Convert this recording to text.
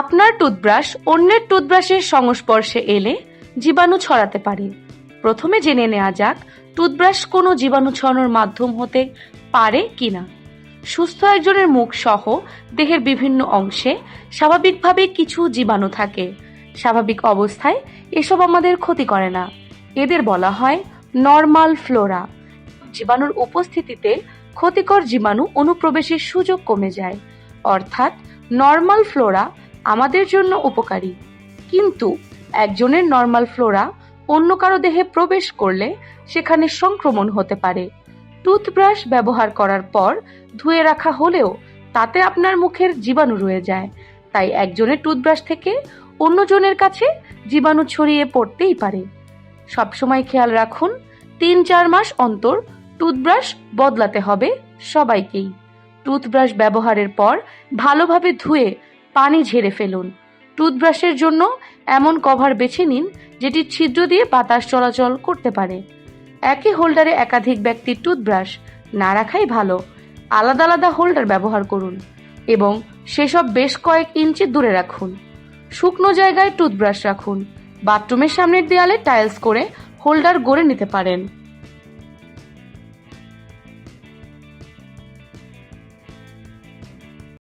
আপনার টুথব্রাশ অন্যের টুথব্রাশের সংস্পর্শে এলে জীবাণু ছড়াতে পারে। প্রথমে জেনে নেওয়া যাক টুথব্রাশ কোনো জীবাণু ছড়ানোর মাধ্যম হতে পারে কিনা। সুস্থ একজনের মুখ সহ দেহের বিভিন্ন অংশে স্বাভাবিকভাবে কিছু জীবাণু থাকে। স্বাভাবিক অবস্থায় এসব আমাদের ক্ষতি করে না। এদের বলা হয় নর্মাল ফ্লোরা। জীবাণুর উপস্থিতিতে ক্ষতিকর জীবাণু অনুপ্রবেশের সুযোগ কমে যায়। অর্থাৎ নর্মাল ফ্লোরা আমাদের জন্য উপকারী। কিন্তু একজনের নর্মাল ফ্লোরা অন্য কারও দেহে প্রবেশ করলে সেখানে সংক্রমণ হতে পারে। টুথব্রাশ ব্যবহার করার পর ধুয়ে রাখা হলেও তাতে আপনার মুখের জীবাণু রয়ে যায়। তাই একজনের টুথব্রাশ থেকে অন্যজনের কাছে জীবাণু ছড়িয়ে পড়তেই পারে। সবসময় খেয়াল রাখুন তিন চার মাস অন্তর টুথব্রাশ বদলাতে হবে সবাইকেই। টুথব্রাশ ব্যবহারের পর ভালোভাবে ধুয়ে পানি ঝেড়ে ফেলুন। টুথব্রাশের জন্য এমন কভার বেছে নিন, যেটি ছিদ্র দিয়ে বাতাস চলাচল করতে পারে। একই হোল্ডারে একাধিক ব্যক্তির টুথব্রাশ না রাখাই ভালো। আলাদা আলাদা হোল্ডার ব্যবহার করুন এবং সেসব বেশ কয়েক ইঞ্চি দূরে রাখুন। শুকনো জায়গায় টুথব্রাশ রাখুন। বাথরুমের সামনের দেয়ালে টাইলস করে হোল্ডার গড়ে নিতে পারেন।